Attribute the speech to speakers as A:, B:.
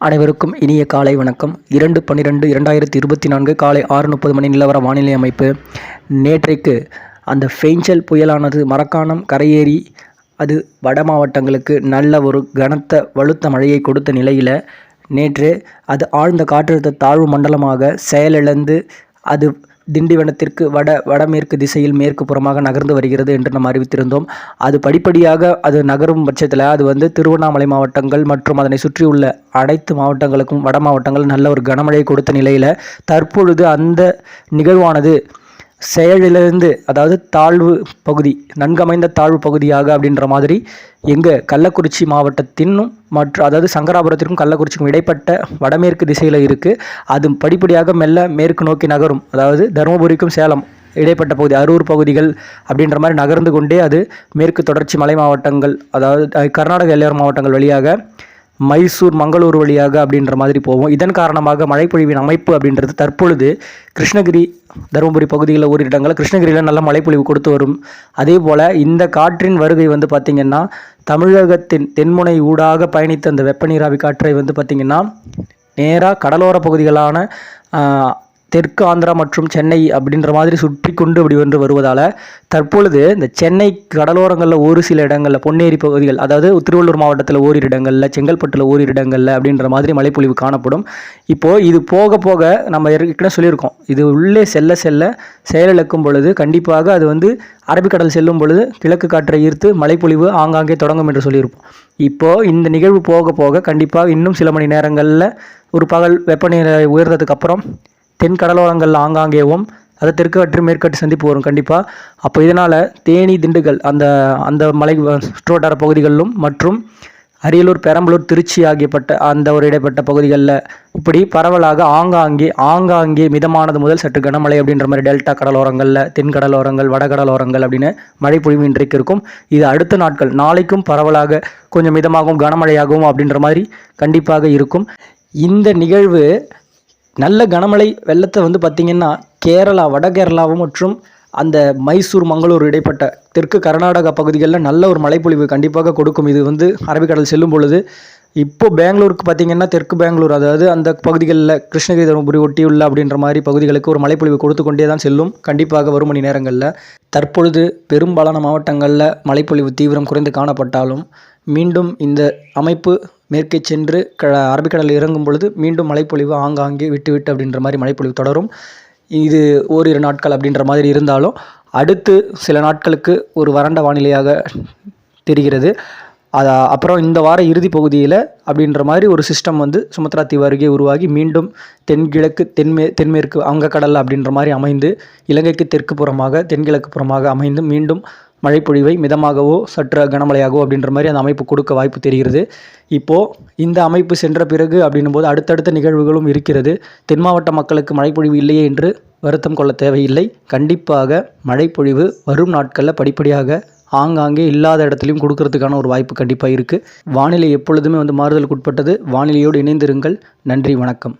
A: அனைவருக்கும் இனிய காலை வணக்கம். இரண்டு பன்னிரெண்டு இரண்டாயிரத்தி இருபத்தி நான்கு காலை ஆறு முப்பது மணி நிலவர வானிலை அமைப்பு. நேற்றைக்கு அந்த ஃபெய்ஞ்சல் புயலானது மரக்காணம் கரையேறி அது வட மாவட்டங்களுக்கு நல்ல ஒரு கனத்த வலுத்த மழையை கொடுத்த நிலையில் நேற்று அது ஆழ்ந்த காற்றழுத்த தாழ்வு மண்டலமாக செயலிழந்து அது திண்டிவனத்திற்கு வட வடமேற்கு திசையில் மேற்கு புறமாக நகர்ந்து வருகிறது என்று நாம் அறிவித்திருந்தோம். அது படிப்படியாக அது நகரும் பட்சத்தில் அது வந்து திருவண்ணாமலை மாவட்டங்கள் மற்றும் அதனை சுற்றியுள்ள அனைத்து மாவட்டங்களுக்கும் வட மாவட்டங்கள் நல்ல ஒரு கனமழை கொடுத்த நிலையில் தற்பொழுது அந்த நிகழ்வானது செயலிலிருந்து அதாவது தாழ்வு பகுதி நன்கமைந்த தாழ்வு பகுதியாக அப்படின்ற மாதிரி எங்கள் கள்ளக்குறிச்சி மாவட்டத்தினும் மற்ற அதாவது சங்கராபுரத்திற்கும் கள்ளக்குறிச்சிக்கும் இடைப்பட்ட வடமேற்கு திசையில் இருக்குது அது படிப்படியாக மெல்ல மேற்கு நோக்கி நகரும். அதாவது தருமபுரிக்கும் சேலம் இடைப்பட்ட பகுதி அரூர் பகுதிகள் அப்படின்ற மாதிரி நகர்ந்து கொண்டே அது மேற்கு தொடர்ச்சி மலை மாவட்டங்கள் அதாவது கர்நாடக எல்லையோர மாவட்டங்கள் வழியாக மைசூர் மங்களூர் வழியாக அப்படின்ற மாதிரி போவோம். இதன் காரணமாக மழைப்பொழிவின் அமைப்பு அப்படின்றது தற்பொழுது கிருஷ்ணகிரி தருமபுரி பகுதிகளில் ஒரு இடங்களில் கிருஷ்ணகிரியில் நல்ல மழைப்பொழிவு கொடுத்து வரும். அதே போல் இந்த காற்றின் வருகை வந்து பார்த்திங்கன்னா தமிழகத்தின் தென்முனை ஊடாக பயணித்த அந்த வெப்ப நீராவி காற்றை வந்து பார்த்திங்கன்னா நேராக கடலோர பகுதிகளான தெற்கு ஆந்திரா மற்றும் சென்னை அப்படின்ற மாதிரி சுற்றி கொண்டு இப்படி வந்து வருவதால் தற்பொழுது இந்த சென்னை கடலோரங்களில் ஒரு சில இடங்களில் பொன்னேரி பகுதிகள் அதாவது திருவள்ளூர் மாவட்டத்தில் ஓரிரு இடங்களில் செங்கல்பட்டில் ஓரிரு இடங்களில் அப்படின்ற மாதிரி மழைப்பொழிவு காணப்படும். இப்போது இது போக போக நம்ம ஏற்கனவே சொல்லியிருக்கோம். இது உள்ளே செல்ல செல்ல செயலிழக்கும் பொழுது கண்டிப்பாக அது வந்து அரபிக்கடல் செல்லும் பொழுது கிழக்கு காற்றை ஈர்த்து மழைப்பொழிவு ஆங்காங்கே தொடங்கும் என்று சொல்லியிருப்போம். இப்போது இந்த நிகழ்வு போக போக கண்டிப்பாக இன்னும் சில மணி நேரங்களில் ஒரு பகல் வெப்பநிலை உயர்ந்ததுக்கு அப்புறம் தென் கடலோரங்கள் ஆங்காங்கேவும் அது தெற்கு அற்று மேற்கட்டு சந்திப்பு வரும் கண்டிப்பாக அப்போ இதனால் தேனி திண்டுக்கல் அந்த அந்த மலை சுற்றுவட்டார பகுதிகளிலும் மற்றும் அரியலூர் பெரம்பலூர் திருச்சி ஆகியப்பட்ட அந்த ஒரு இடைப்பட்ட பகுதிகளில் இப்படி பரவலாக ஆங்காங்கே ஆங்காங்கே மிதமானது முதல் சற்று கனமழை அப்படின்ற மாதிரி டெல்டா கடலோரங்களில் தென் கடலோரங்கள் வட கடலோரங்கள் அப்படின்னு மழை பொழிவு இன்றைக்கு இருக்கும். இது அடுத்த நாட்கள் நாளைக்கும் பரவலாக கொஞ்சம் மிதமாகவும் கனமழையாகவும் அப்படின்ற மாதிரி கண்டிப்பாக இருக்கும். இந்த நிகழ்வு நல்ல கனமழை வெள்ளத்தை வந்து பார்த்திங்கன்னா கேரளா வட கேரளாவும் மற்றும் அந்த மைசூர் மங்களூர் இடைப்பட்ட தெற்கு கர்நாடகா பகுதிகளில் நல்ல ஒரு மழைப்பொழிவு கண்டிப்பாக கொடுக்கும். இது வந்து அரபிக்கடல் செல்லும் பொழுது இப்போ பெங்களூருக்கு பார்த்திங்கன்னா தெற்கு பெங்களூர் அதாவது அந்த பகுதிகளில் கிருஷ்ணகிரி தருமபுரி ஒட்டியுள்ள அப்படின்ற மாதிரி பகுதிகளுக்கு ஒரு மழைப்பொழிவு கொடுத்து கொண்டே தான் செல்லும். கண்டிப்பாக வரும் மணி நேரங்களில் தற்பொழுது பெரும்பாலான மாவட்டங்களில் மழைப்பொழிவு தீவிரம் குறைந்து காணப்பட்டாலும் மீண்டும் இந்த அமைப்பு மேற்கே சென்று க அரபிக்கடலில் இறங்கும் பொழுது மீண்டும் மழைப்பொழிவு ஆங்காங்கே விட்டுவிட்டு அப்படின்ற மாதிரி மழைப்பொழிவு தொடரும். இது ஓரிரு நாட்கள் அப்படின்ற மாதிரி இருந்தாலும் அடுத்து சில நாட்களுக்கு ஒரு வறண்ட வானிலையாக தெரிகிறது. அது அப்புறம் இந்த வார இறுதி பகுதியில் அப்படின்ற மாதிரி ஒரு சிஸ்டம் வந்து சுமத்ரா தீவு அருகே உருவாகி மீண்டும் தென்கிழக்கு தென்மே தென்மேற்கு வங்கக்கடல் அப்படின்ற மாதிரி அமைந்து இலங்கைக்கு தெற்கு புறமாக தென்கிழக்கு புறமாக அமைந்து மீண்டும் மழைப்பொழிவை மிதமாகவோ சற்று கனமழையாகவோ அப்படின்ற மாதிரி அந்த அமைப்பு கொடுக்க வாய்ப்பு தெரிகிறது. இப்போது இந்த அமைப்பு சென்ற பிறகு அப்படின்னும் போது அடுத்தடுத்த நிகழ்வுகளும் இருக்கிறது. தென் மாவட்ட மக்களுக்கு மழைப்பொழிவு இல்லையே என்று வருத்தம் கொள்ள தேவையில்லை. கண்டிப்பாக மழைப்பொழிவு வரும் நாட்களில் படிப்படியாக ஆங்காங்கே இல்லாத இடத்துலையும் கொடுக்கறதுக்கான ஒரு வாய்ப்பு கண்டிப்பாக இருக்குது வானிலை எப்பொழுதுமே வந்து மாறுதலுக்கு உட்பட்டது. வானிலையோடு இணைந்திருங்கள். நன்றி வணக்கம்.